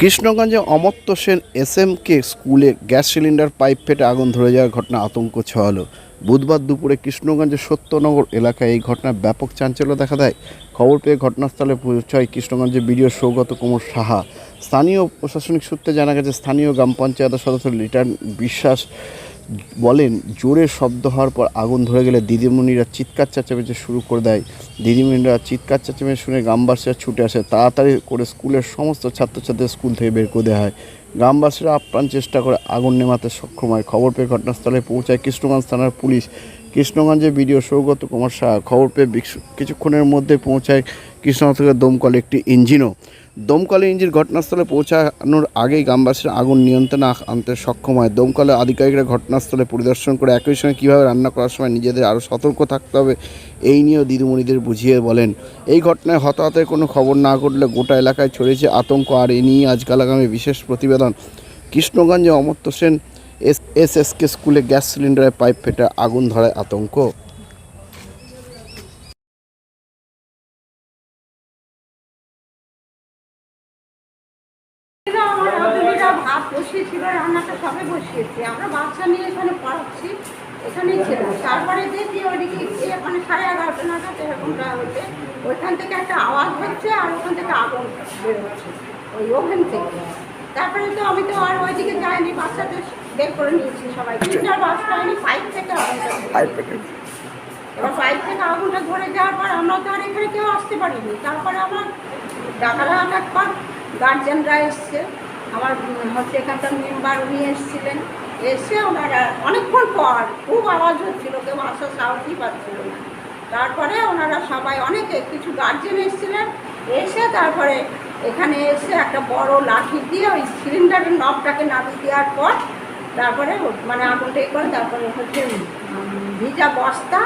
কৃষ্ণগঞ্জে Amartya Sen S M K স্কুলে gas cylinder, pipe ফেটে আগুন ধরে যাওয়ার ঘটনা আতঙ্ক ছড়ালো। বুধবার দুপুরে কৃষ্ণগঞ্জের সত্যনগর এলাকায় এই ঘটনায় ব্যাপক চাঞ্চল্য দেখা দেয়। খবর পেয়ে ঘটনাস্থলে পৌঁছায় কৃষ্ণগঞ্জের বিডিও সৌগত কুমার সাহা। স্থানীয় প্রশাসনিক সূত্রে জানা গেছে, স্থানীয় গ্রাম পঞ্চায়েতের সদস্য লিটার্ন বিশ্বাস বলেন, জোরে শব্দ হওয়ার পর আগুন ধরে গেলে দিদিমণিরা চিৎকার চেঁচামেচি শুরু করে দেয়। দিদিমণিরা চিৎকার চেঁচামেচি শুনে গ্রামবাসীরা ছুটে আসে। তাড়াতাড়ি করে স্কুলের সমস্ত ছাত্রছাত্রীদের স্কুল থেকে বের করে দেওয়া হয়। গ্রামবাসীরা আপ্রাণ চেষ্টা করে আগুন নেমাতে সক্ষম হয়। খবর পেয়ে ঘটনাস্থলে পৌঁছায় কৃষ্ণগঞ্জ থানার পুলিশ। কৃষ্ণগঞ্জে বিডিও সৌগত কুমার শাহ খবর পেয়ে কিছুক্ষণের মধ্যে পৌঁছায় কৃষ্ণগঞ্জ থেকে দমকল একটি ইঞ্জিনও। দমকলে ইঞ্জিন ঘটনাস্থলে পৌঁছানোর আগেই গ্রামবাসীরা আগুন নিয়ন্ত্রণে আনতে সক্ষম হয়। দমকলে আধিকারিকরা ঘটনাস্থলে পরিদর্শন করে একই সঙ্গে কীভাবে রান্না করার সময় নিজেদের আরও সতর্ক থাকতে হবে এই নিয়েও দিদিমণিদের বুঝিয়ে বলেন। এই ঘটনায় হতাহতের কোনো খবর না ঘটলে গোটা এলাকায় ছড়িয়েছে আতঙ্ক। আর এ নিয়ে আজকাল আগামী বিশেষ প্রতিবেদন। কৃষ্ণগঞ্জে Amartya Sen S S S K স্কুলে গ্যাস সিলিন্ডারের পাইপ ফেটে আগুন ধরায় আতঙ্ক। বসিয়েছিল রান্নাটা সবে বসিয়েছি। আমরা বাচ্চা নিয়ে এখানে পড়াচ্ছি এখানেই ছিলাম তারপরে দেখি ওইদিকে মানে সাড়ে এগারোটা নাগাদ এরকমটা হচ্ছে ওইখান থেকে একটা আওয়াজ হচ্ছে আর ওখান থেকে আগুন বেরোচ্ছে ওই ওভেন থেকে। তারপরে তো আমি তো আর ওইদিকে যাইনি বাচ্চাদের বের করে নিয়েছি সবাই তিনটা বাচ্চা হয়নি পাইপ থেকে এবার পাইপ থেকে আগুনটা ধরে যাওয়ার পর আমরা তো আর এখানে কেউ আসতে পারিনি। তারপরে আমার ডাকালাম একবার গার্জেনরা এসছে। আমার হচ্ছে এখানকার মেম্বার উনি এসেছিলেন। এসে ওনারা অনেকক্ষণ পর খুব আওয়াজ হচ্ছিল, কেউ আসার সাহসই পাচ্ছিল না। তারপরে ওনারা সবাই অনেকে কিছু গার্জেন এসেছিলেন, এসে তারপরে এখানে এসে একটা বড় লাঠি দিয়ে ওই সিলিন্ডারের নবটাকে নামিয়ে দেওয়ার পর তারপরে মানে আগুনটা এ করে তারপরে হচ্ছে ভিজা বস্তা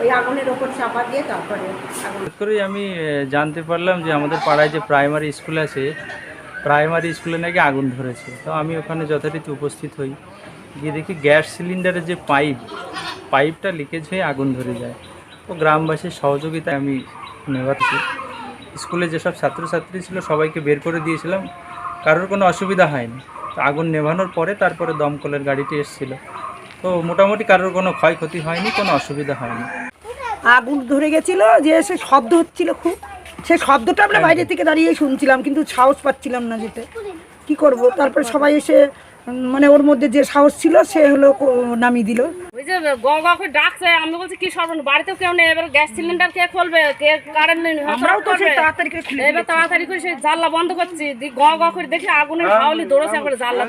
ওই আগুনের ওপর চাপা দিয়ে তারপরে হঠাৎ আমি জানতে পারলাম যে আমাদের পাড়ায় যে প্রাইমারি স্কুল আছে প্রাইমারি স্কুলে নাকি আগুন ধরেছে। তো আমি ওখানে যথারীতি উপস্থিত হই। গিয়ে দেখি গ্যাস সিলিন্ডারের যে পাইপ, পাইপটা লিকেজ হয়ে আগুন ধরে যায়। তো গ্রামবাসীর সহযোগিতায় আমি নেভাচ্ছি স্কুলে যেসব ছাত্রছাত্রী ছিল, সবাইকে বের করে দিয়েছিলাম। কারোর কোনো অসুবিধা হয়নি। তো আগুন নেভানোর পরে তারপরে দমকলের গাড়িটি এসেছিল। তো মোটামুটি কারোর কোনো ক্ষয়ক্ষতি হয়নি, কোনো অসুবিধা হয়নি। আগুন ধরে গেছিল, যে সে শব্দ হচ্ছিল খুব। সে শব্দটা আমরা বাইরে থেকে দাঁড়িয়ে শুনছিলাম কিন্তু সাহস পাচ্ছিলাম না যেতে। কি করব? তারপরে সবাই এসে মানে ওর মধ্যে যে সাহস ছিল সে হলো কো- নামিয়ে দিল। ওই যে গ গ করে ডাকছে আমি বলছি কি সর্বন বাড়িতেও কেউ নেই এবার গ্যাস সিলিন্ডার কে খুলবে? কে কারেন্ট নেই আমরাও তো সেই তাড়াতাড়ি করে এবার তাড়াতাড়ি করে সেই জানলা বন্ধ করছি দি গ গ করে দেখি আগুনের হাওলি দৌড়াচ্ছে একবার জানলা